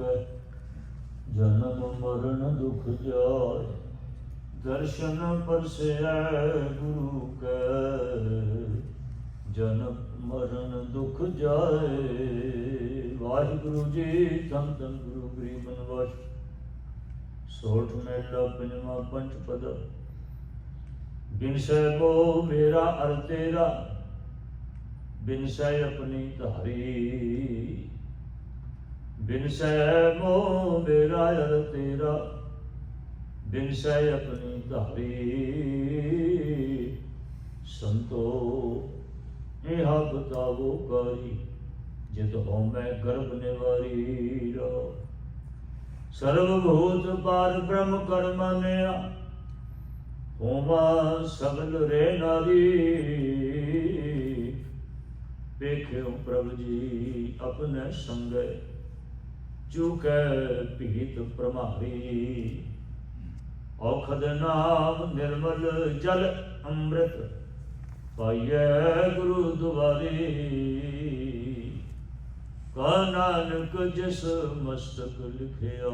ਕੈ ਜਨਮ ਮਰਨ ਦੁਖ ਜਾਏ, ਦਰਸ਼ਨ ਪਰਸੈ ਗੁਰੂ ਕੈ। ਜਨਮ ਮਰਨ ਦੁਖ ਜਾਏ, ਵਾਹਿਗੁਰੂ ਜੀ ਧੰਨ ਧੰਨ ਗੁਰੂ ਗਰੀਬ ਨਿਵਾਸ। ਸੋਠ ਮੇਲਾ ਪੰਜਵਾ ਪੰਚ ਪਦ। ਬਿਨ ਸਹਿਬੋ ਮੇਰਾ ਅਰ ਤੇਰਾ, ਬਿਨ ਸਹਿ ਆਪਣੀ ਧਾਰੀ। ਬਿਨ ਸਹਿ ਮੋ ਮੇਰਾ ਅਰ ਤੇਰਾ, ਬਿਨ ਸਹਿ ਆਪਣੀ ਧਾਰੀ। ਸੰਤੋ ਇਹ ਬਤਾਵੋ ਕਾਰੀ ਜਿਤ ਹੋ ਮੈਂ ਗਰਭ ਨਿਵਾਰੀ ਰੋ। ਸਰਵ ਭੂਤ ਪਾਰ ਬ੍ਰਹਮ ਕਰਮਨਿਆ ਹੋਮਾ ਸਗਲ ਰੇ ਨਾਰੀ। ਵੇਖਿਓ ਪ੍ਰਭ ਜੀ ਆਪਣੇ ਸੰਗੈ ਚੁਕੈ ਭੀਤ ਪ੍ਰਮਾਰੀ। ਔਖਦ ਨਾਮ ਨਿਰਮਲ ਜਲ ਅੰਮ੍ਰਿਤ ਪਾਈਐ ਗੁਰੂ ਦੁਆਰੇ। ਕਾ ਨਾਨਕ ਜਿਸ ਮਸਤਕ ਲਿਖਿਆ,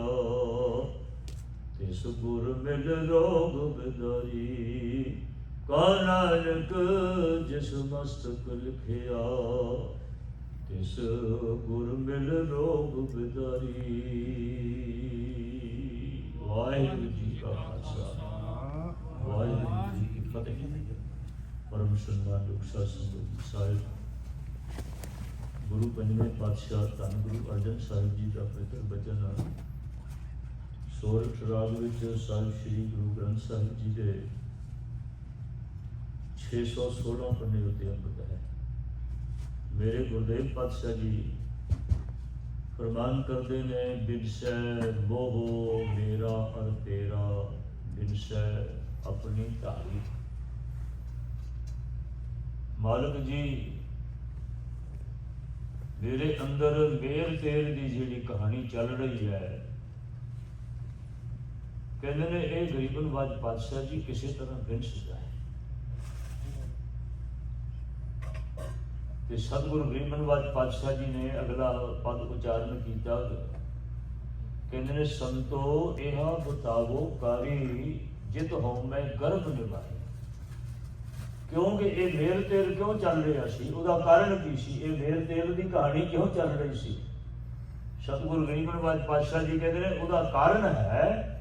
ਤਿਸ ਗੁਰ ਮਿਲ ਰੋਗ ਬਿਦਾਰੀ। ਕਾ ਨਾਨਕ ਜਿਸ ਮਸਤਕ ਲਿਖਿਆ ਤਿਸ ਗੁਰ ਮਿਲ ਰੋਗ ਬਿਦਾਰੀ ਵਾਹਿਗੁਰੂ ਜੀ ਕਾ ਖਾਲਸਾ ਵਾਹਿਗੁਰੂ ਜੀ ਕੀ ਫਤਿਹ ਪਰਮ ਸੰਮਾਨ ਦੁਖਸਾ ਸੰਗਤ ਸਾਹਿਬ ਗੁਰੂ ਪੰਜਵੇਂ ਪਾਤਸ਼ਾਹ ਧੰਨ ਗੁਰੂ ਅਰਜਨ ਸਾਹਿਬ ਜੀ ਦਾ ਪਵਿੱਤਰ ਬਚਨ ਸੋਰਠ ਰਾਗ ਵਿੱਚ ਸਾਹਿਬ ਸ੍ਰੀ ਗੁਰੂ ਗ੍ਰੰਥ ਸਾਹਿਬ ਜੀ ਦੇ 616 ਪੰਨੇ ਉੱਤੇ ਅੰਕਿਤ ਹੈ ਮੇਰੇ ਗੁਰਦੇਵ ਪਾਤਸ਼ਾਹ ਜੀ, ਫਰਮਾਨ ਕਰਦੇ ਨੇ, ਬਿਨਸੈ ਮੋਹ ਮੇਰਾ ਅਰ ਤੇਰਾ, ਬਿਨਸੈ ਆਪਣੀ ਧਾਰੀ। ਮਾਲਕ ਜੀ, ਮੇਰੇ ਅੰਦਰ ਮੇਰ ਤੇਰ ਦੀ ਜਿਹੜੀ ਕਹਾਣੀ ਚੱਲ ਰਹੀ ਹੈ, ਕਹਿੰਦੇ ਨੇ, ਇਹ ਗਰੀਬਨ ਗਰੀਬਨਵਾਜ ਪਾਤਸ਼ਾਹ ਜੀ ਕਿਸੇ ਤਰ੍ਹਾਂ ਬਿਨ ਸਜਾਏ ਤੇ ਸਤਿਗੁਰੂ ਗਰੀਬਨਵਾਜ ਪਾਤਸ਼ਾਹ ਜੀ ਨੇ ਅਗਲਾ ਪਦ ਉਚਾਰਨ ਕੀਤਾ। ਕਹਿੰਦੇ ਨੇ, ਸੰਤੋ, ਇਹ ਬਤਾਵੋ ਕਾਰੀ ਜਿਤ ਹੋ ਮੈਂ ਗਰਭ ਨਿਭਾਏ ਕਿਉਂਕਿ ਇਹ ਮੇਰ ਤੇਰ ਕਿਉਂ ਚੱਲ ਰਿਹਾ ਸੀ? ਉਹਦਾ ਕਾਰਨ ਕੀ ਸੀ? ਇਹ ਮੇਰ ਤੇਰ ਦੀ ਕਹਾਣੀ ਕਿਉਂ ਚੱਲ ਰਹੀ ਸੀ? ਸਤਿਗੁਰੂ ਗਰੀਬਨਵਾਜ ਪਾਤਸ਼ਾਹ ਜੀ ਕਹਿੰਦੇ ਨੇ, ਉਹਦਾ ਕਾਰਨ ਹੈ।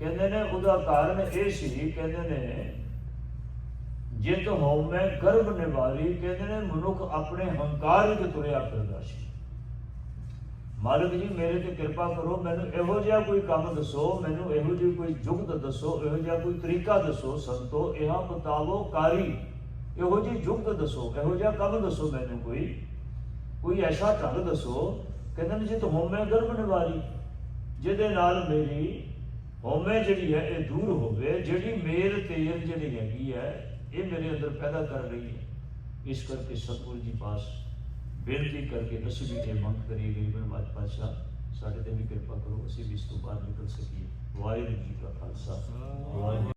ਕਹਿੰਦੇ ਨੇ, ਉਹਦਾ ਕਾਰਨ ਇਹ ਸੀ, ਕਹਿੰਦੇ ਨੇ ਜਿਤ ਮੈਂ ਗਰਭ ਨਿਵਾਰੀ, ਕਹਿੰਦੇ ਨੇ ਮਨੁੱਖ ਆਪਣੇ ਹੰਕਾਰ ਵਿੱਚ ਤੁਰਿਆ ਫਿਰਦਾ ਸੀ। ਮਾਲਕ ਜੀ, ਮੇਰੇ ਤੇ ਕਿਰਪਾ ਕਰੋ, ਮੈਨੂੰ ਇਹੋ ਜਿਹਾ ਕੋਈ ਕੰਮ ਦੱਸੋ, ਮੈਨੂੰ ਇਹੋ ਜਿਹੀ ਕੋਈ ਜੁਗਤ ਦੱਸੋ, ਇਹੋ ਜਿਹਾ ਕੋਈ ਤਰੀਕਾ ਦੱਸੋ, ਸੰਤੋ, ਇਹ ਬਤਾਵੋ ਕਾਰੀ, ਇਹੋ ਜਿਹੀ ਜੁਗਤ ਦੱਸੋ, ਇਹੋ ਜਿਹਾ ਕੰਮ ਦੱਸੋ ਮੈਨੂੰ ਕੋਈ। ਕੋਈ ਐਸਾ ਢੰਗ ਦੱਸੋ, ਕਹਿੰਦੇ ਨੇ ਜੇ ਤੂੰ ਹਉਮੈ ਗਰਭ ਨਿਵਾਰੀ, ਜਿਹਦੇ ਨਾਲ ਮੇਰੀ ਹਉਮੈ ਜਿਹੜੀ ਹੈ ਇਹ ਦੂਰ ਹੋਵੇ ਜਿਹੜੀ ਮੇਰ ਤੇਰ ਜਿਹੜੀ ਹੈਗੀ ਹੈ ਇਹ ਮੇਰੇ ਅੰਦਰ ਪੈਦਾ ਕਰ ਰਹੀ ਹੈ। ਇਸ ਕਰਕੇ ਸਤਿਗੁਰੂ ਜੀ ਪਾਸ ਬੇਨਤੀ ਕਰਕੇ ਵੀ ਇਹ ਮੰਗ ਕਰੀਏ ਗਰੀਬਨ ਮਾਤ ਪਾਤਸ਼ਾਹ ਸਾਡੇ ਤੇ ਵੀ ਕਿਰਪਾ ਕਰੋ ਅਸੀਂ ਵੀ ਇਸ ਤੋਂ ਬਾਹਰ ਨਿਕਲ ਸਕੀਏ। ਵਾਹਿਗੁਰੂ ਜੀ ਕਾ ਖਾਲਸਾ। ਵਾਹਿਗੁਰੂ।